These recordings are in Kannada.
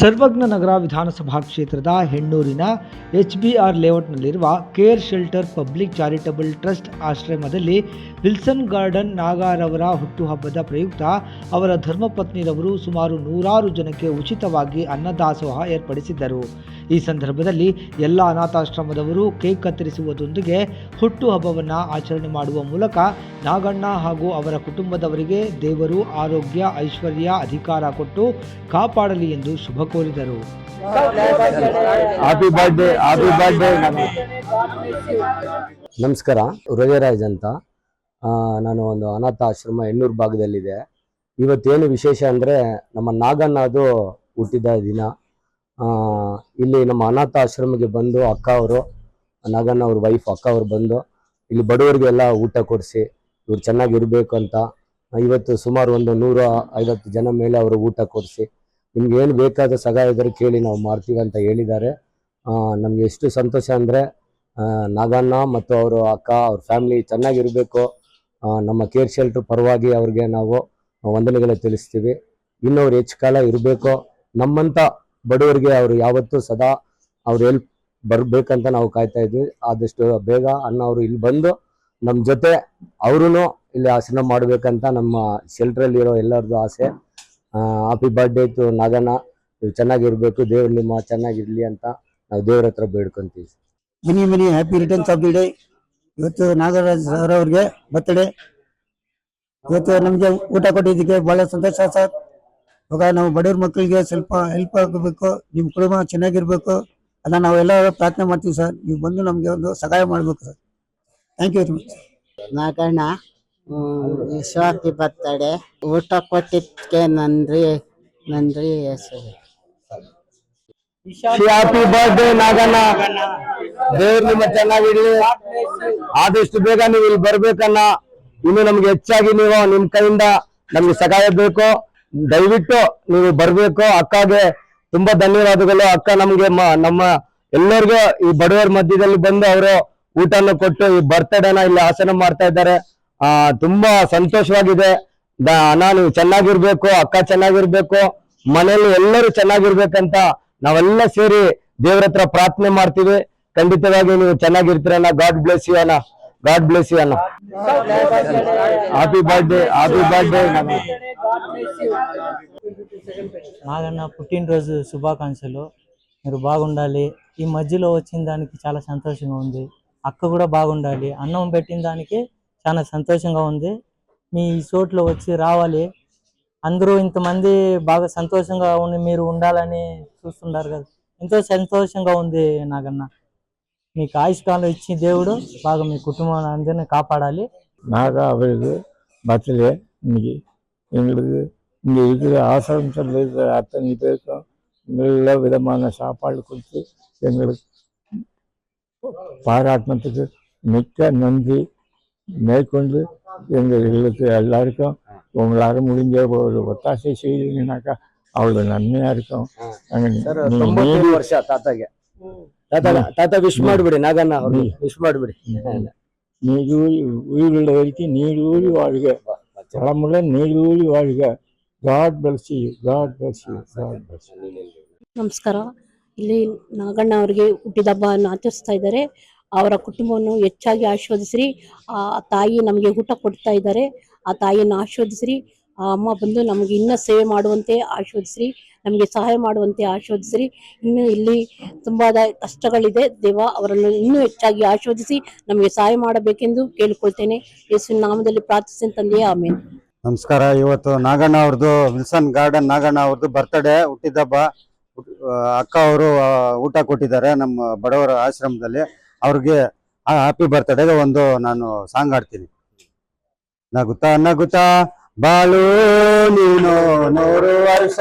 ಸರ್ವಜ್ಞ ನಗರ ವಿಧಾನಸಭಾ ಕ್ಷೇತ್ರದ ಹೆಣ್ಣೂರಿನ H B R ಲೇಔಟ್ನಲ್ಲಿರುವ care shelter public charitable trust ಆಶ್ರಮದಲ್ಲಿ ವಿಲ್ಸನ್ ಗಾರ್ಡನ್ ನಾಗಾರವರ ಹುಟ್ಟುಹಬ್ಬದ ಪ್ರಯುಕ್ತ ಅವರ ಧರ್ಮಪತ್ನಿರವರು ಸುಮಾರು ನೂರಾರು ಜನಕ್ಕೆ ಉಚಿತವಾಗಿ ಅನ್ನದಾಸೋಹ ಏರ್ಪಡಿಸಿದ್ದರು. ಈ ಸಂದರ್ಭದಲ್ಲಿ ಎಲ್ಲ ಅನಾಥಾಶ್ರಮದವರು ಕೇಕ್ ಕತ್ತರಿಸುವುದರೊಂದಿಗೆ ಹುಟ್ಟುಹಬ್ಬವನ್ನು ಆಚರಣೆ ಮಾಡುವ ಮೂಲಕ ನಾಗಣ್ಣ ಹಾಗೂ ಅವರ ಕುಟುಂಬದವರಿಗೆ ದೇವರು ಆರೋಗ್ಯ ಐಶ್ವರ್ಯ ಅಧಿಕಾರ ಕೊಟ್ಟು ಕಾಪಾಡಲಿ ಎಂದು ಶುಭ ಕೋರಿದರು. ನಮಸ್ಕಾರ ಹೃದಯರಾಜ್ ಅಂತ. ನಾನು ಒಂದು ಅನಾಥ ಆಶ್ರಮ ಹೆಣ್ಣೂರು ಭಾಗದಲ್ಲಿದೆ. ಇವತ್ತೇನು ವಿಶೇಷ ಅಂದರೆ ನಮ್ಮ ನಾಗಣ್ಣ ಅದು ಹುಟ್ಟಿದ ದಿನ. ಇಲ್ಲಿ ನಮ್ಮ ಅನಾಥ ಆಶ್ರಮಕ್ಕೆ ಬಂದು ಅಕ್ಕ ಅವರು, ನಾಗಣ್ಣ ಅವ್ರ ವೈಫ್ ಅಕ್ಕ ಅವರು ಬಂದು ಇಲ್ಲಿ ಬಡವರಿಗೆಲ್ಲ ಊಟ ಕೊಡಿಸಿ, ಇವ್ರು ಚೆನ್ನಾಗಿರ್ಬೇಕು ಅಂತ ಇವತ್ತು ಸುಮಾರು ಒಂದು ನೂರ ಐವತ್ತು ಜನ ಮೇಲೆ ಅವರು ಊಟ ಕೊಡಿಸಿ, ನಿಮ್ಗೆ ಏನು ಬೇಕಾದ ಸಹಾಯ ಇದ್ರೆ ಕೇಳಿ ನಾವು ಮಾಡ್ತೀವಿ ಅಂತ ಹೇಳಿದ್ದಾರೆ. ನಮ್ಗೆ ಎಷ್ಟು ಸಂತೋಷ ಅಂದರೆ ನಾಗಣ್ಣ ಮತ್ತು ಅವರು ಅಕ್ಕ ಅವ್ರ ಫ್ಯಾಮಿಲಿ ಚೆನ್ನಾಗಿರಬೇಕು ನಮ್ಮ ಕೇರ್ ಶೆಲ್ಟ್ರ್ ಪರವಾಗಿ ಅವ್ರಿಗೆ ನಾವು ವಂದನೆಗಳ ತಿಳಿಸ್ತೀವಿ. ಇನ್ನೂ ಅವ್ರು ಹೆಚ್ಚು ಕಾಲ ಇರಬೇಕು. ನಮ್ಮಂಥ ಬಡವರಿಗೆ ಅವರು ಯಾವತ್ತೂ ಸದಾ ಅವ್ರು ಎಲ್ಪ್ ಬರ್ಬೇಕಂತ ನಾವು ಕಾಯ್ತಾ ಇದ್ವಿ. ಆದಷ್ಟು ಬೇಗ ಅಣ್ಣ ಅವರು ಇಲ್ಲಿ ಬಂದು ನಮ್ಮ ಜೊತೆ ಅವರು ಇಲ್ಲಿ ಆಸನ ಮಾಡ್ಬೇಕಂತ ನಮ್ಮ ಶೆಲ್ಟ್ರಲ್ಲಿರೋ ಎಲ್ಲರದ್ದು ಆಸೆ. Happy birthday to Naganna. ನೀವು ಚೆನ್ನಾಗಿರ್ಬೇಕು, ದೇವ್ರು ನಿಮ್ಮ ಚೆನ್ನಾಗಿರ್ಲಿ ಅಂತ ನಾವು ದೇವ್ರ ಹತ್ರ ಬೇಡ್ಕೊಂತೀವಿ. Many many happy returns of the day ಇವತ್ತು ನಾಗರಾಜ್ ಸರ್ ಅವ್ರಿಗೆ ಬರ್ತಡೇ ಇವತ್ತು ನಮಗೆ ಊಟ ಕೊಟ್ಟಿದ್ದಕ್ಕೆ ಬಹಳ ಸಂತೋಷ ಸರ್. ಇವಾಗ ನಾವು ಬಡವ್ರ ಮಕ್ಕಳಿಗೆ ಸ್ವಲ್ಪ ಹೆಲ್ಪ್ ಆಗಬೇಕು ನಿಮ್ಮ ಕುಟುಂಬ ಚೆನ್ನಾಗಿರ್ಬೇಕು ಅದನ್ನ ನಾವೆಲ್ಲ ಪ್ರಾರ್ಥನೆ ಮಾಡ್ತೀವಿ ಸರ್ ನೀವು ಬಂದು ನಮಗೆ ಒಂದು ಸಹಾಯ ಮಾಡಬೇಕು sir thank you very much Naganna ಶಿವಾಕಿ birthday. ಊಟ ಕೊಟ್ಟಿದ್ದಕ್ಕೆ ನನ್ರಿ ನನ್ರಿ ಹೆಸರು. Happy birthday Naganna. ದೇವ್ರು ನಿಮ್ಮ ಚೆನ್ನಾಗಿರ್ಲಿ. ಆದಷ್ಟು ಬೇಗ ನೀವು ಇಲ್ಲಿ ಬರ್ಬೇಕನ್ನ ಇನ್ನು ನಮ್ಗೆ ಹೆಚ್ಚಾಗಿ ನೀವು ನಿಮ್ ಕೈಯಿಂದ ನಮ್ಗೆ ಸಹಾಯ ಬೇಕು. ದಯವಿಟ್ಟು ನೀವು ಬರ್ಬೇಕು. ಅಕ್ಕಗೆ ತುಂಬಾ ಧನ್ಯವಾದಗಳು. ಅಕ್ಕ ನಮ್ಗೆ ನಮ್ಮ ಎಲ್ಲರಿಗೂ ಈ ಬಡವರ ಮಧ್ಯದಲ್ಲಿ ಬಂದು ಅವರು ಊಟನ ಕೊಟ್ಟು ಈ ಬರ್ತಡೇನ ಇಲ್ಲಿ ಆಸನ ಮಾಡ್ತಾ ಇದ್ದಾರೆ. ಆ, ತುಂಬಾ ಸಂತೋಷವಾಗಿದೆ. ನಾನು ಚೆನ್ನಾಗಿರ್ಬೇಕು, ಅಕ್ಕ ಚೆನ್ನಾಗಿರ್ಬೇಕು, ಮನೇಲಿ ಎಲ್ಲರೂ ಚೆನ್ನಾಗಿರ್ಬೇಕಂತ ನಾವೆಲ್ಲ ಸೇರಿ ದೇವ್ರ ಹತ್ರ ಪ್ರಾರ್ಥನೆ ಮಾಡ್ತೀವಿ. ಖಂಡಿತವಾಗಿ ನೀವು ಚೆನ್ನಾಗಿರ್ತೀರಣ್ಣ. ಗಾಡ್ ಬ್ಲೆಸ್ ಯು ಅಣ್ಣ. గాడ్ బ్లెస్ యూ అన్న. Happy birthday happy birthday Naganna పుట్టినరోజు శుభాకాంక్షలు. మీరు బాగుండాలి. ఈ మధ్యలో వచ్చిన దానికి చాలా సంతోషంగా ఉంది. అక్క కూడా బాగుండాలి. అన్నం పెట్టిన దానికి చాలా సంతోషంగా ఉంది. మీ చోట్ల వచ్చి రావాలి. అందరూ ఇంతమంది బాగా సంతోషంగా ఉండి మీరు ఉండాలని చూస్తున్నారు కదా. ఎంతో సంతోషంగా ఉంది నాగన్న. మీకు ఆయుష్కాలం ఇచ్చి దేవుడు బాగా మీ కుటుంబాన్ని అందరినీ కాపాడాలి நாகா அவருக்கு பர்த்டே இன்னைக்கு எங்களுக்கு இங்கே இருக்கிற ஆசிரமத்தில் இருக்கிற அத்தனை பேருக்கும் நல்ல விதமான சாப்பாடு கொடுத்து எங்களுக்கு பாராட்டினத்துக்கு மிக்க நன்றி மேற்கொண்டு எங்களுக்கு எல்லாருக்கும் உங்களால முடிஞ்ச ஒரு ஒத்தாசை செய்தீங்கன்னாக்கா அவ்வளோ நன்மையாக இருக்கும் நாங்கள் ಸರ್ நீ- ತೊಂಬತ್ತೈದು நீடி- ವರ್ಷ ತಾತಗೆ ತಾತ ತಾತ ವಿಶ್ ಮಾಡ್ಬಿಡಿ ನಾಗಣ್ಣ ಅವ್ರಿಗೆ ವಿಶ್ ಮಾಡ್ಬಿಡಿ நீடூழி உயிருள்ள வரைக்கும் நீடூழி வாழ்க தலைமுறை நீடூழி வாழ்க God bless you God bless you God bless ನಮಸ್ಕಾರ ಇಲ್ಲಿ ನಾಗಣ್ಣ ಅವರಿಗೆ ಹುಟ್ಟಿದ ಹಬ್ಬವನ್ನು ಆಚರಿಸ್ತಾ ಇದ್ದಾರೆ ಅವರ ಕುಟುಂಬವನ್ನು ಹೆಚ್ಚಾಗಿ ಆಶೀರ್ವದಿಸ್ರಿ ಆ ತಾಯಿ ನಮಗೆ ಊಟ ಕೊಡ್ತಾ ಇದ್ದಾರೆ ಆ ತಾಯಿಯನ್ನು ಆಶೀರ್ವದಿಸ್ರಿ ಆ ಅಮ್ಮ ಬಂದು ನಮಗೆ ಇನ್ನೂ ಸೇವೆ ಮಾಡುವಂತೆ ಆಶೀರ್ವದಿಸ್ರಿ, ನಮಗೆ ಸಹಾಯ ಮಾಡುವಂತೆ ಆಶೀರ್ವದಿಸ್ರಿ. ಇನ್ನು ಇಲ್ಲಿ ತುಂಬಾ ಕಷ್ಟಗಳಿದೆ. ದೇವ ಅವರನ್ನು ಇನ್ನೂ ಹೆಚ್ಚಾಗಿ ಆಶೋಧಿಸಿ ನಮಗೆ ಸಹಾಯ ಮಾಡಬೇಕೆಂದು ಕೇಳಿಕೊಳ್ತೇನೆ. ಯೇಸುವಿನ ನಾಮದಲ್ಲಿ ಪ್ರಾರ್ಥಿಸಿ ತಂದೆಯೇ ಆಮೇಲೆ ನಮಸ್ಕಾರ. ಇವತ್ತು ನಾಗಣ್ಣ ಅವ್ರದ್ದು, ವಿಲ್ಸನ್ ಗಾರ್ಡನ್ ನಾಗಣ್ಣ ಅವ್ರದ್ದು ಬರ್ತಡೇ ಹುಟ್ಟಿದಬ್ಬ ಹುಟ್- ಅಕ್ಕ ಅವರು ಊಟ ಕೊಟ್ಟಿದ್ದಾರೆ ನಮ್ಮ ಬಡವರ ಆಶ್ರಮದಲ್ಲಿ. ಅವ್ರಿಗೆ ಹ್ಯಾಪಿ ಬರ್ತ್ಡೇಗೆ ಒಂದು ನಾನು ಸಾಂಗ್ ಆಡ್ತೀನಿ ನಗುತ್ತಾ ನಗುತ್ತಾ ಬಾಳು ನೀನು ನೂರು ವರ್ಷ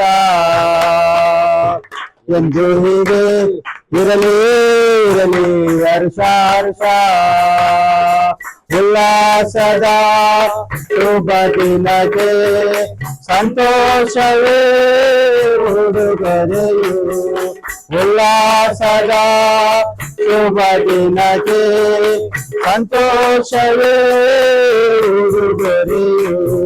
ಎಂದು ಹೀಗೆ ಇರಲಿ ಇರಲಿ ವರ್ಷ ವರ್ಷ ಉಲ್ಲಾಸದ ಶುಭ ದಿನಕ್ಕೆ ಸಂತೋಷವೇ ಉಡುಗೊರೆಯು ಉಲ್ಲಾಸದ ಶುಭ ದಿನಕ್ಕೆ ಸಂತೋಷವೇ ಉಡುಗೊರೆಯು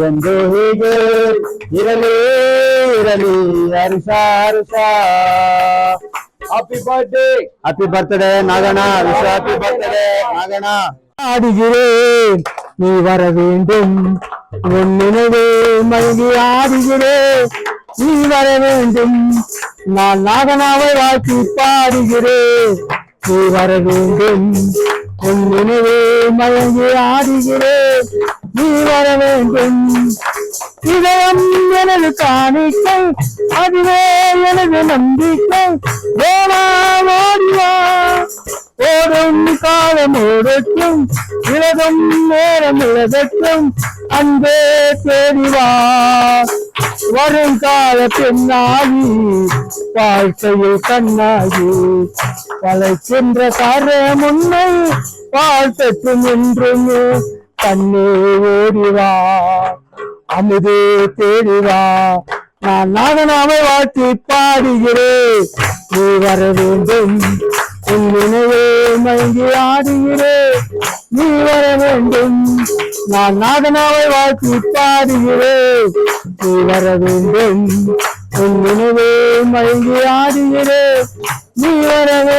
ಎಂದು ಹೀಗೆ ಇರಲಿ ಇರಲಿ Harsha Harsha happy birthday happy birthday Naganna Vishwa happy birthday Naganna ஆடுகிறே நீ வர வேண்டும் உன் நினைவே மயங்கி ஆடுகிறே நீ வர வேண்டும் நான் நாகனாவை வாழ்த்தி பாடுகிறேன் நீ வர வேண்டும் உன் நினைவே மயங்கி ஆடுகிறேன் நீ வர வேண்டும். இதயம் எனது காணிக்கை அதுவே எனது நம்பிக்கை. வேணாம் ஓடிவா ஓடும் காலம் ஓடட்டும் இழதும் நேரம் இழதட்டும் அன்பே தேடிவா வருங்கால பெண்ணாகி வாழ்க்கையில் கண்ணாகி வளைக்கின்ற கார முன்னை வாழ்த்தட்டும் என்றும் கண்ணே ஓடிவா அமுதே தேடிவா நான் நாகனாவை வாழ்த்தி பாடுகிறேன். நீ வர வேண்டும். உன் நினைவே மயங்கி ஆடுகிறேன். நீ வர வேண்டும். நான் நாகனாவை வாழ்த்தி பாடுகிறேன். நீ வர வேண்டும். உன் நினைவே மயங்கி ஆடுகிறேன். நீ வர